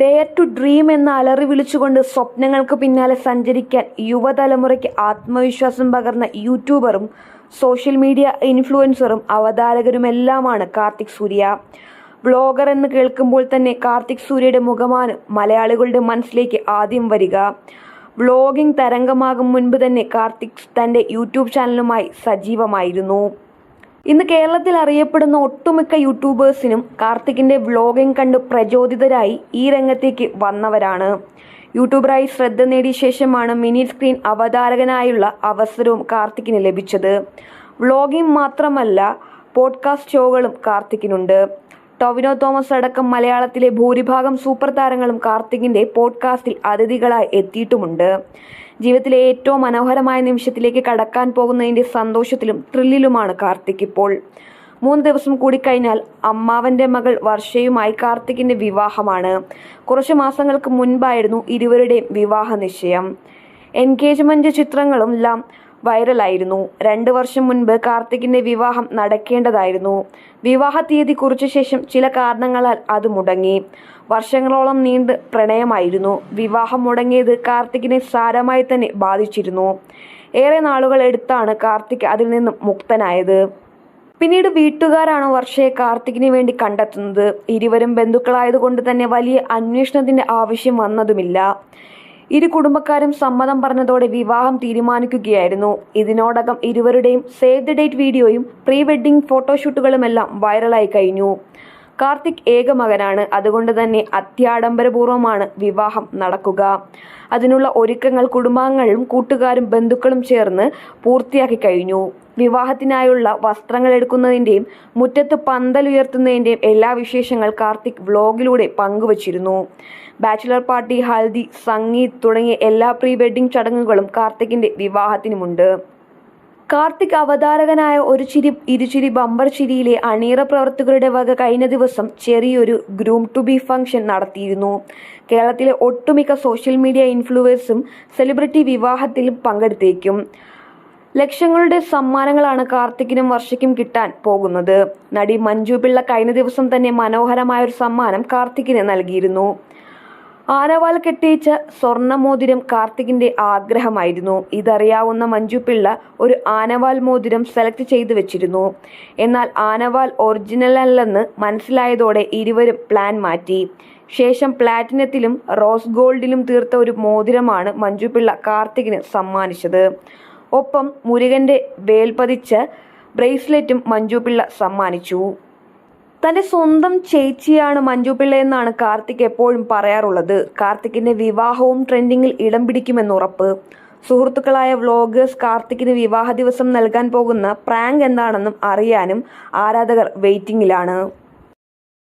Dare to dream എന്ന അലറി വിളിച്ചുകൊണ്ട് സ്വപ്നങ്ങൾക്ക് പിന്നാലെ സഞ്ചരിക്കാൻ യുവതലമുറയ്ക്ക് ആത്മവിശ്വാസം പകർന്ന യൂട്യൂബറും സോഷ്യൽ മീഡിയ ഇൻഫ്ലുവൻസറും അവതാരകരുമെല്ലാമാണ് കാർത്തിക് സൂര്യ. വ്ലോഗർ എന്ന് കേൾക്കുമ്പോൾ തന്നെ കാർത്തിക് സൂര്യയുടെ മുഖമാണ് മലയാളികളുടെ മനസ്സിലേക്ക് ആദ്യം വരിക. വ്ലോഗിംഗ് തരംഗമാകും മുൻപ് തന്നെ കാർത്തിക് തന്റെ യൂട്യൂബ് ചാനലുമായി സജീവമായിരുന്നു. ഇന്ന് കേരളത്തിൽ അറിയപ്പെടുന്ന ഒട്ടുമിക്ക യൂട്യൂബേഴ്സിനും കാർത്തിക്കിന്റെ വ്ളോഗിംഗ് കണ്ട് പ്രചോദിതരായി ഈ രംഗത്തേക്ക് വന്നവരാണ്. യൂട്യൂബറായി ശ്രദ്ധ നേടിയ ശേഷമാണ് മിനി സ്ക്രീൻ അവതാരകനായുള്ള അവസരവും കാർത്തിക്കിന് ലഭിച്ചത്. വ്ളോഗിംഗ് മാത്രമല്ല പോഡ്കാസ്റ്റ് ഷോകളും കാർത്തിക്കിനുണ്ട്. ടൊവിനോ തോമസ് അടക്കം മലയാളത്തിലെ ഭൂരിഭാഗം സൂപ്പർ താരങ്ങളും കാർത്തികിന്റെ പോഡ്കാസ്റ്റിൽ അതിഥികളായി എത്തിയിട്ടുമുണ്ട്. ജീവിതത്തിലെ ഏറ്റവും മനോഹരമായ നിമിഷത്തിലേക്ക് കടക്കാൻ പോകുന്നതിന്റെ സന്തോഷത്തിലും ത്രില്ലിലുമാണ് കാർത്തിക് ഇപ്പോൾ. മൂന്ന് ദിവസം കൂടി കഴിഞ്ഞാൽ അമ്മാവന്റെ മകൾ വർഷയുമായി കാർത്തികിന്റെ വിവാഹമാണ്. കുറച്ച് മാസങ്ങൾക്ക് മുൻപായിരുന്നു ഇരുവരുടെയും വിവാഹ നിശ്ചയം. എൻഗേജ്മെന്റ് ചിത്രങ്ങളും എല്ലാം വൈറലായിരുന്നു. രണ്ട് വർഷം മുൻപ് കാർത്തികിന്റെ വിവാഹം നടക്കേണ്ടതായിരുന്നു. വിവാഹ തീയതി കുറിച്ച ശേഷം ചില കാരണങ്ങളാൽ അത് മുടങ്ങി. വർഷങ്ങളോളം നീണ്ട് പ്രണയമായിരുന്നു. വിവാഹം മുടങ്ങിയത് കാർത്തികിനെ സാരമായി തന്നെ ബാധിച്ചിരുന്നു. ഏറെ നാളുകൾ എടുത്താണ് കാർത്തിക് അതിൽ നിന്നും മുക്തനായത്. പിന്നീട് വീട്ടുകാരാണ് വർഷയെ കാർത്തികിന് വേണ്ടി കണ്ടെത്തുന്നത്. ഇരുവരും ബന്ധുക്കളായതുകൊണ്ട് തന്നെ വലിയ അന്വേഷണത്തിന്റെ ആവശ്യം വന്നതുമില്ല. ഇരു കുടുംബക്കാരും സമ്മതം പറഞ്ഞതോടെ വിവാഹം തീരുമാനിക്കുകയായിരുന്നു. ഇതിനോടകം ഇരുവരുടെയും സേവ് ദി ഡേറ്റ് വീഡിയോയും പ്രീ വെഡ്ഡിംഗ് ഫോട്ടോഷൂട്ടുകളുമെല്ലാം വൈറലായി കഴിഞ്ഞു. കാർത്തിക് ഏക മകനാണ്. അതുകൊണ്ട് തന്നെ അത്യാഡംബരപൂർവമാണ് വിവാഹം നടക്കുക. അതിനുള്ള ഒരുക്കങ്ങൾ കുടുംബാംഗങ്ങളും കൂട്ടുകാരും ബന്ധുക്കളും ചേർന്ന് പൂർത്തിയാക്കി കഴിഞ്ഞു. വിവാഹത്തിനായുള്ള വസ്ത്രങ്ങൾ എടുക്കുന്നതിന്റെയും മുറ്റത്ത് പന്തലുയർത്തുന്നതിന്റെയും എല്ലാ വിശേഷങ്ങൾ കാർത്തിക് വ്ലോഗിലൂടെ പങ്കുവച്ചിരുന്നു. ബാച്ചിലർ പാർട്ടി ഹൽദി സംഗീത് തുടങ്ങിയ എല്ലാ പ്രീ വെഡിംഗ് ചടങ്ങുകളും കാർത്തിക്കിന്റെ വിവാഹത്തിനുമുണ്ട്. കാർത്തിക് അവതാരകനായ ഒരു ചിരി ഇരുചിരി ബമ്പർ ചിരിയിലെ അണിയറ പ്രവർത്തകരുടെ വക കഴിഞ്ഞ ദിവസം ചെറിയൊരു ഗ്രൂം ടു ബി ഫംഗ്ഷൻ നടത്തിയിരുന്നു. കേരളത്തിലെ ഒട്ടുമിക്ക സോഷ്യൽ മീഡിയ ഇൻഫ്ലുവേഴ്സും സെലിബ്രിറ്റി വിവാഹത്തിലും പങ്കെടുത്തേക്കും. ലക്ഷങ്ങളുടെ സമ്മാനങ്ങളാണ് കാർത്തിക്കിനും വർഷയ്ക്കും കിട്ടാൻ പോകുന്നത്. നടി മഞ്ജു പിള്ള കഴിഞ്ഞ ദിവസം തന്നെ മനോഹരമായ ഒരു സമ്മാനം കാർത്തിക്കിന് നൽകിയിരുന്നു. ആനവാൽ കെട്ടിയിച്ച സ്വർണമോതിരം കാർത്തികിന്റെ ആഗ്രഹമായിരുന്നു. ഇതറിയാവുന്ന മഞ്ജു പിള്ള ഒരു ആനവാൽ മോതിരം സെലക്ട് ചെയ്തു വെച്ചിരുന്നു. എന്നാൽ ആനവാൽ ഒറിജിനൽ അല്ലെന്ന് മനസ്സിലായതോടെ ഇരുവരും പ്ലാൻ മാറ്റി. ശേഷം പ്ലാറ്റിനത്തിലും റോസ് ഗോൾഡിലും തീർത്ത ഒരു മോതിരമാണ് മഞ്ജു പിള്ള കാർത്തികിന് സമ്മാനിച്ചത്. ഒപ്പം മുരുകന്റെ വേൽപതിച്ച ബ്രേസ്ലെറ്റും മഞ്ജു പിള്ള സമ്മാനിച്ചു. തന്റെ സ്വന്തം ചേച്ചിയാണ് മഞ്ജു പിള്ള എന്നാണ് കാർത്തിക് എപ്പോഴും പറയാറുള്ളത്. കാർത്തിക്കിന്റെ വിവാഹവും ട്രെൻഡിങ്ങിൽ ഇടം പിടിക്കുമെന്ന് ഉറപ്പ്. സുഹൃത്തുക്കളായ വ്ളോഗേഴ്സ് കാർത്തിക്കിന് വിവാഹ ദിവസം നൽകാൻ പോകുന്ന പ്രാങ്ക് എന്താണെന്നും അറിയാനും ആരാധകർ വെയിറ്റിംഗിലാണ്